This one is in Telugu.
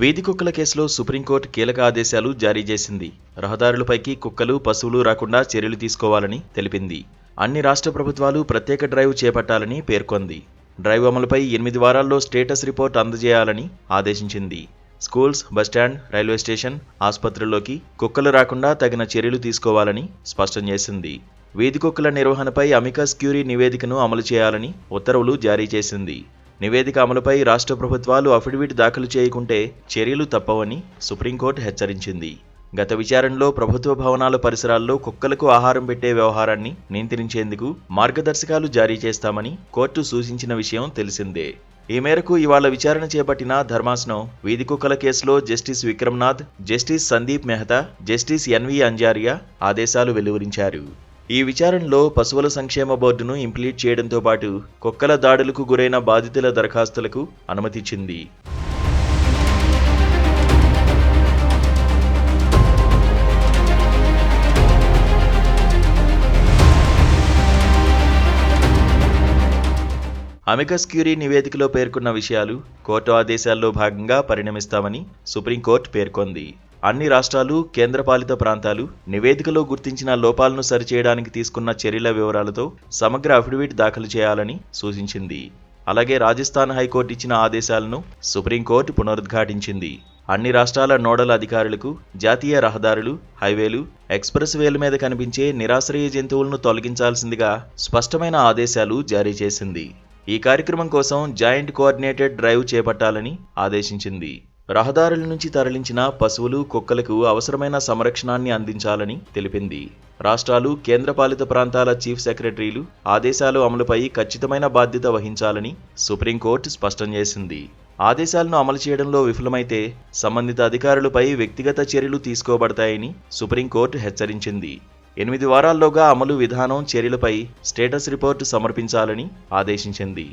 వీధి కుక్కల కేసులో సుప్రీంకోర్టు కీలక ఆదేశాలు జారీ చేసింది. రహదారులపైకి కుక్కలు పశువులు రాకుండా చర్యలు తీసుకోవాలని తెలిపింది. అన్ని రాష్ట్ర ప్రభుత్వాలు ప్రత్యేక డ్రైవ్ చేపట్టాలని పేర్కొంది. డ్రైవ్ అమలుపై ఎనిమిది వారాల్లో స్టేటస్ రిపోర్ట్ అందజేయాలని ఆదేశించింది. Schools bus stand railway station ఆసుపత్రుల్లోకి కుక్కలు రాకుండా తగిన చర్యలు తీసుకోవాలని స్పష్టం చేసింది. వీధి కుక్కల నిర్వహణపై అమికస్ క్యూరీ నివేదికను అమలు చేయాలని ఉత్తర్వులు జారీ చేసింది. నివేదిక అమలుపై రాష్ట్ర ప్రభుత్వాలు అఫిడవిట్ దాఖలు చేయకుంటే చర్యలు తప్పవని సుప్రీంకోర్టు హెచ్చరించింది. గత విచారణలో ప్రభుత్వ భవనాల పరిసరాల్లో కుక్కలకు ఆహారం పెట్టే వ్యవహారాన్ని నియంత్రించేందుకు మార్గదర్శకాలు జారీ చేస్తామని కోర్టు సూచించిన విషయం తెలిసిందే. ఈ మేరకు ఇవాళ విచారణ చేపట్టిన ధర్మాసనం వీధి కుక్కల కేసులో justice Vikramnath justice Sandeep Mehta justice N V Anjaria ఆదేశాలు వెలువరించారు. ఈ విచారణలో పశువుల సంక్షేమ బోర్డును ఇంప్లీట్ చేయడంతో పాటు కుక్కల దాడులకు గురైన బాధితుల దరఖాస్తులకు అనుమతిచ్చింది. అమికస్ క్యూరీ నివేదికలో పేర్కొన్న విషయాలు కోర్టు ఆదేశాల్లో భాగంగా పరిణమిస్తామని సుప్రీంకోర్టు పేర్కొంది. అన్ని రాష్ట్రాలు కేంద్రపాలిత ప్రాంతాలు నివేదికలో గుర్తించిన లోపాలను సరిచేయడానికి తీసుకున్న చర్యల వివరాలతో సమగ్ర అఫిడవిట్ దాఖలు చేయాలని సూచించింది. అలాగే రాజస్థాన్ హైకోర్టు ఇచ్చిన ఆదేశాలను సుప్రీంకోర్టు పునరుద్ఘాటించింది. అన్ని రాష్ట్రాల నోడల్ అధికారులకు జాతీయ రహదారులు హైవేలు ఎక్స్ప్రెస్ వేల మీద కనిపించే నిరాశ్రయ జంతువులను తొలగించాల్సిందిగా స్పష్టమైన ఆదేశాలు జారీ చేసింది. ఈ కార్యక్రమం కోసం జాయింట్ కోఆర్డినేటెడ్ డ్రైవ్ చేపట్టాలని ఆదేశించింది. రహదారుల నుంచి తరలించిన పశువులు కుక్కలకు అవసరమైన సంరక్షణాన్ని అందించాలని తెలిపింది. రాష్ట్రాలు కేంద్రపాలిత ప్రాంతాల చీఫ్ సెక్రటరీలు ఆదేశాలు అమలుపై ఖచ్చితమైన బాధ్యత వహించాలని సుప్రీంకోర్టు స్పష్టం చేసింది. ఆదేశాలను అమలు చేయడంలో విఫలమైతే సంబంధిత అధికారులపై వ్యక్తిగత చర్యలు తీసుకోబడతాయని సుప్రీంకోర్టు హెచ్చరించింది. ఎనిమిది వారాల్లోగా అమలు విధానం చర్యలపై స్టేటస్ రిపోర్టు సమర్పించాలని ఆదేశించింది.